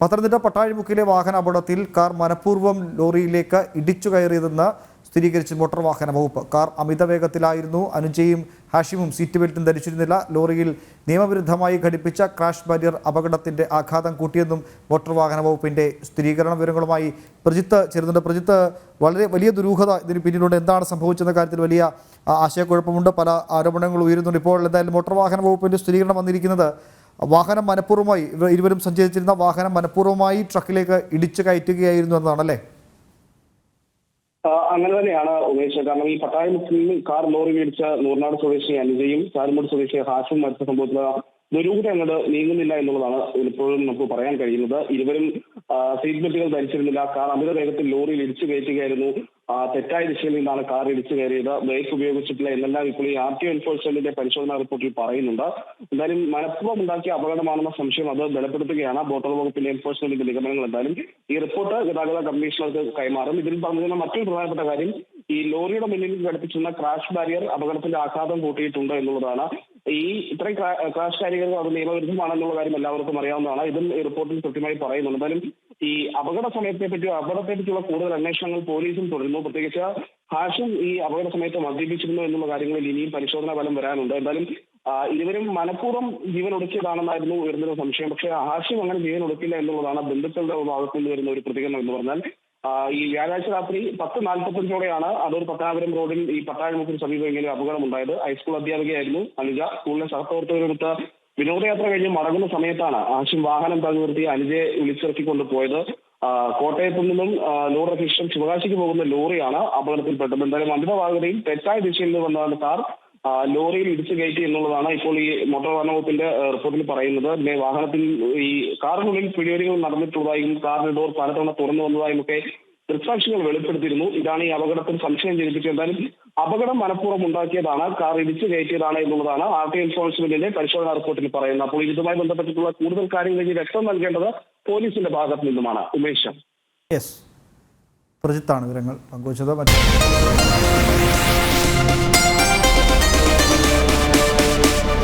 പത്തനംതിട്ട പട്ടാഴിമുക്കിലെ വാഹന അപകടത്തിൽ കാർ മനഃപൂർവം ലോറിയിലേക്ക് ഇടിച്ചു കയറിയതെന്ന് സ്ഥിരീകരിച്ച് മോട്ടോർ വാഹന വകുപ്പ്. കാർ അമിത വേഗത്തിലായിരുന്നു. അനുജയും ഹാഷിമും സീറ്റ് ബെൽറ്റും ധരിച്ചിരുന്നില്ല. ലോറിയിൽ നിയമവിരുദ്ധമായി ഘടിപ്പിച്ച ക്രാഷ് ബാരിയർ അപകടത്തിന്റെ ആഘാതം കൂട്ടിയെന്നും മോട്ടോർ വാഹന വകുപ്പിന്റെ സ്ഥിരീകരണ വിവരങ്ങളുമായി പ്രജിത്ത് ചേരുന്നുണ്ട്. പ്രജിത്ത് വളരെ വലിയ ദുരൂഹത ഇതിന് പിന്നിലുണ്ട്. എന്താണ് സംഭവിച്ചെന്ന കാര്യത്തിൽ വലിയ ആശയക്കുഴപ്പമുണ്ട്. പല ആരോപണങ്ങൾ ഉയരുന്നുണ്ട്. ഇപ്പോൾ എന്തായാലും മോട്ടോർ വാഹന വകുപ്പിന്റെ സ്ഥിരീകരണം വന്നിരിക്കുന്നത് വാഹനം മനഃപൂർവമായി ഇരുവരും സഞ്ചരിച്ചിരുന്ന വാഹനം മനഃപൂർവമായി ട്രക്കിലേക്ക് ഇടിച്ചു കയറ്റുകയായിരുന്നു എന്നാണല്ലേ? അങ്ങനെ തന്നെയാണ് ഉമേഷ്. കാരണം ഈ പട്ടായ മുസ്ലിം കാർ ലോറി മേടിച്ച നൂർനാട് സ്വദേശി അനുജയും ചാരുമൂട് സ്വദേശി ഹാഷും മരിച്ച സംഭവത്തിൽ ദുരൂഹത അങ്ങോട്ട് നീങ്ങുന്നില്ല എന്നുള്ളതാണ് ഇപ്പോഴും നമുക്ക് പറയാൻ കഴിയുന്നത്. ഇരുവരും സീറ്റ് ബെൽറ്റുകൾ ധരിച്ചിരുന്നില്ല. കാർ അമിത വേഗത്തിൽ ലോറിയിൽ ഇടിച്ചു കയറ്റുകയായിരുന്നു. തെറ്റായ ദിശയിൽ നിന്നാണ് കാർ ഇടിച്ചു കയറിയത്. ബ്രേക്ക് ഉപയോഗിച്ചിട്ടില്ല എന്നെല്ലാം ഇപ്പോൾ ഈ ആർ ടി എൻഫോഴ്സ്മെന്റിന്റെ പരിശോധനാ റിപ്പോർട്ടിൽ പറയുന്നുണ്ട്. എന്തായാലും മനഃപൂർവം ഉണ്ടാക്കിയ അപകടമാണെന്ന സംശയം അത് ബലപ്പെടുത്തുകയാണ്. മോട്ടോർ വകുപ്പിന്റെ എൻഫോഴ്സ്മെന്റിന്റെ നിഗമനങ്ങൾ എന്തായാലും ഈ റിപ്പോർട്ട് ഗതാഗത കമ്മീഷണർക്ക് കൈമാറും. ഇതിൽ പറഞ്ഞിരുന്ന മറ്റൊരു പ്രധാനപ്പെട്ട കാര്യം ഈ ലോറിയുടെ മുന്നിൽ ഘടിപ്പിച്ചിരുന്ന ക്രാഷ് ബാരിയർ അപകടത്തിന്റെ ആഘാതം കൂട്ടിയിട്ടുണ്ട് എന്നുള്ളതാണ്. ഈ ഇത്രയും ക്രാഷ് കാര്യങ്ങൾ അത് നിയമവിരുദ്ധമാണെന്നുള്ള കാര്യം എല്ലാവർക്കും അറിയാവുന്നതാണ്. ഇതും റിപ്പോർട്ടിൽ കൃത്യമായി പറയുന്നുണ്ട്. എന്തായാലും ഈ അപകട സമയത്തെ പറ്റിയോ അപകടത്തെ പറ്റിയുള്ള കൂടുതൽ അന്വേഷണങ്ങൾ പോലീസും തുടരുന്നു. പ്രത്യേകിച്ച് ഹാഷിം ഈ അപകട സമയത്ത് മദ്യപിച്ചിരുന്നു എന്നുള്ള കാര്യങ്ങളിൽ ഇനിയും പരിശോധനാ ഫലം വരാനുണ്ട്. എന്തായാലും ഇരുവരും മനഃപൂർവം ജീവൻ ഒടുക്കിയതാണെന്നായിരുന്നു ഉയർന്നൊരു സംശയം. പക്ഷേ ഹാഷിം അങ്ങനെ ജീവൻ ഒടുക്കില്ല എന്നുള്ളതാണ് ബന്ധുക്കളുടെ ഭാഗത്തു നിന്ന് വരുന്ന ഒരു പ്രതികരണം എന്ന് പറഞ്ഞാൽ ഈ വ്യാഴാഴ്ച രാത്രി പത്ത് നാൽപ്പത്തഞ്ചോടെയാണ് അതൊരു പത്തനാപുരം റോഡിൽ ഈ പട്ടാഴമുക്കിന് സമീപം ഇങ്ങനെ അപകടം ഉണ്ടായത് ഹൈസ്കൂൾ അധ്യാപികയായിരുന്നു അനുജ സ്കൂളിലെ സഹപ്രവർത്തകരുമൊത്ത് വിനോദയാത്ര കഴിഞ്ഞ് മടങ്ങുന്ന സമയത്താണ് ആശും വാഹനം തങ്ങി നിർത്തി അനുജയെ വിളിച്ചിറക്കിക്കൊണ്ട് പോയത് കോട്ടയത്തു നിന്നും ലോറി രജിസ്ട്രേഷൻ ശിവകാശിക്ക് പോകുന്ന ലോറിയാണ് അപകടത്തിൽപ്പെട്ടത്. എന്തായാലും അമിത വേഗതയിൽ തെറ്റായ ദിശയിൽ നിന്ന് വന്നതാണ് കാർ. ലോറിയിൽ ഇടിച്ചു കയറ്റി എന്നുള്ളതാണ് ഇപ്പോൾ ഈ മോട്ടോർ വാഹന വകുപ്പിന്റെ റിപ്പോർട്ടിൽ പറയുന്നത്. പിന്നെ വാഹനത്തിൽ ഈ കാറിനുള്ളിൽ പിടിവലികൾ നടന്നിട്ടുള്ളതായും കാറിന്റെ ഡോർ പലതവണ തുറന്നു വന്നതായും ഒക്കെ ദൃക്സാക്ഷികൾ വെളിപ്പെടുത്തിയിരുന്നു. ഇതാണ് ഈ അപകടത്തിൽ സംശയം ജനിപ്പിച്ചത്. എന്തായാലും അപകടം മനഃപൂർവം ഉണ്ടാക്കിയതാണ്. കാർ ഇടിച്ചു കയറ്റിയതാണ് എന്നുള്ളതാണ് ആർ ടി എൻഫോഴ്സ്മെന്റിന്റെ പരിശോധനാ റിപ്പോർട്ടിൽ പറയുന്നത്. അപ്പോൾ ഇതുമായി ബന്ധപ്പെട്ടിട്ടുള്ള കൂടുതൽ കാര്യങ്ങളിലേക്ക് വ്യക്തം നൽകേണ്ടത് പോലീസിന്റെ ഭാഗത്തു നിന്നുമാണ്. ഉമേഷ് പ്രജിത്താണ് വിവരങ്ങൾ പങ്കുവച്ചത്.